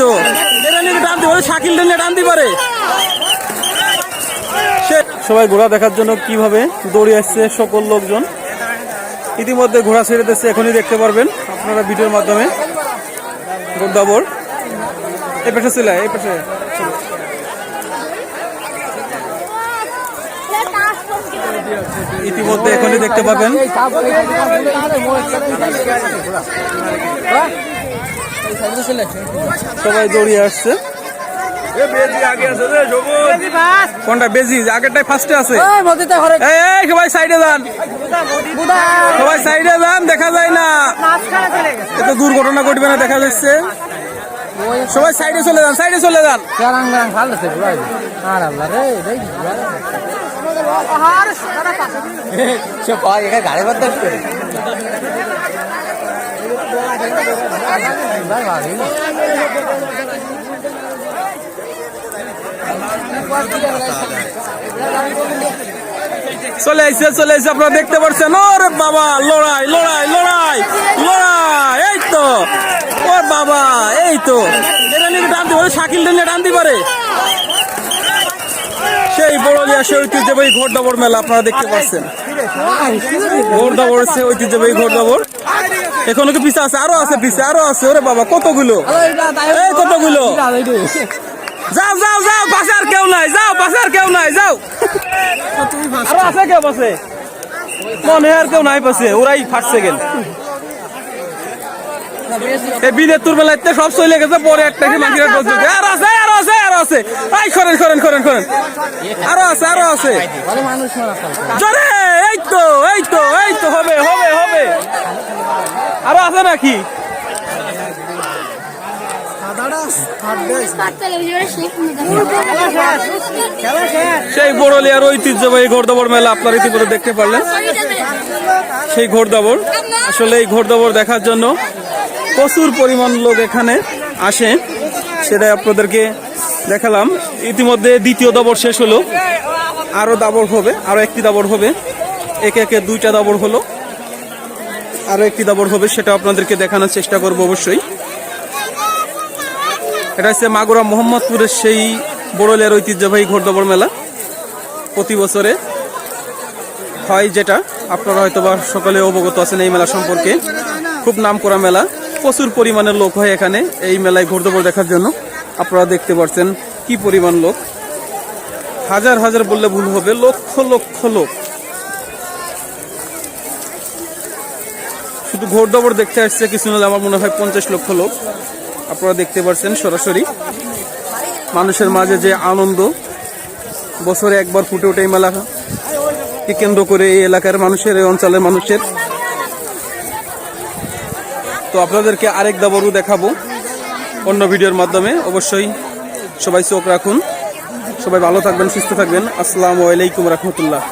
তো। শাকিল নিয়ে সবাই ঘোড়া দেখার জন্য কীভাবে দৌড়ে আসছে সকল লোকজন? ইতিমধ্যে ঘোড়া ছেড়ে দিচ্ছে এখনই দেখতে পারবেন আপনারা ভিডিওর মাধ্যমে। গোদাবর এই পাশে ছিল এই পাশে। ইতিমধ্যে এখনই দেখতে পাবেন। সবাই দৌড়িয়ে আসছে। কোনটা বেজি? আগেরটাই ফার্স্টে আছে। এই সবাই সাইডে যান। সবাই সাইডে যান দেখা যায় না। এত দুর্ঘটনা ঘটবে না দেখা যাচ্ছে। সবাই সাইডে চলে যান সাইডে চলে যান। গাড়ি বাদ চলে আইছে চলে আইছে, আপনারা দেখতে পাচ্ছেন। ওরে বাবা, লড়াই লড়াই লড়াই লড়াই, এই তো। ও বাবা, এই তো। এটা নিয়ে টানতে পারে শাকিল নিয়ে টানতে পারে সেই বড়লিয়া সেই ঐতিহ্যবাহী ঘোড়দাবর মেলা, আপনারা দেখতে পাচ্ছেন। ঘোড়দাবর সে ঐতিহ্যবাহী ঘোড়দাবর এখনও কি পিছে আছে, আরও আছে পিছে, আরও আছে, ওরে বাবা, কতগুলো? এই কতগুলো? যাও যাও যাও আর কেউ নাই, যাও আর কেউ নাই, যাও। আরও আছে কেউ পাশে? মনে আর কেউ নাই পাশে, ওরাই ফাটছে গেল। আরও আছে আরও আছে। জোরে, এই তো এই তো এই তো হবে হবে হবে আরও আছে নাকি? সেই বড়লিয়ার ঐতিহ্যবাহী ঘোড়দবর মেলা আপনারা ইতিমধ্যে দেখতে পারলেন। সেই ঘোড়দবর আসলে এই ঘোড়দবর দেখার জন্য প্রচুর পরিমাণ লোক এখানে আসে। সেটাই আপনাদেরকে দেখালাম। ইতিমধ্যে দ্বিতীয় দাবর শেষ হলো। আরও দাবর হবে, আরও একটি দাবর হবে। একে একে দুইটা দাবর হলো। আরও একটি দাবর হবে, সেটা আপনাদেরকে দেখানোর চেষ্টা করব অবশ্যই। এটা হচ্ছে মাগুরা মোহাম্মদপুরের সেই বড়লের ঐতিহ্যবাহী ঘোড়দবর মেলা। প্রতি বছরে হয় যেটা, আপনারা হয়তো বা সকলে অবগত আছেন এই মেলা সম্পর্কে। খুব নাম করা মেলা, প্রচুর পরিমাণের লোক হয় এখানে এই মেলায় ঘোড়দবর দেখার জন্য। আপনারা দেখতে পাচ্ছেন কি পরিমাণ লোক। হাজার হাজার বললে ভুল হবে, লক্ষ লক্ষ লোক। শুধু ঘোড়দবর দেখতে আসছে, কিছু না আমার মনে হয় পঞ্চাশ লক্ষ লোক। আপনারা দেখতে পাচ্ছেন সরাসরি। মানুষের মাঝে যে আনন্দ। বছরে একবার ফুটে ওঠে এই মেলাকে কেন্দ্র করে এই এলাকার মানুষের, এই অঞ্চলের মানুষের। তো আপনাদেরকে আরেক দাবরও দেখাবো অন্য ভিডিওর মাধ্যমে। অবশ্যই সবাই চোখ রাখুন। সবাই ভালো থাকবেন, সুস্থ থাকবেন। আসসালামু আলাইকুম রহমতুল্লাহ।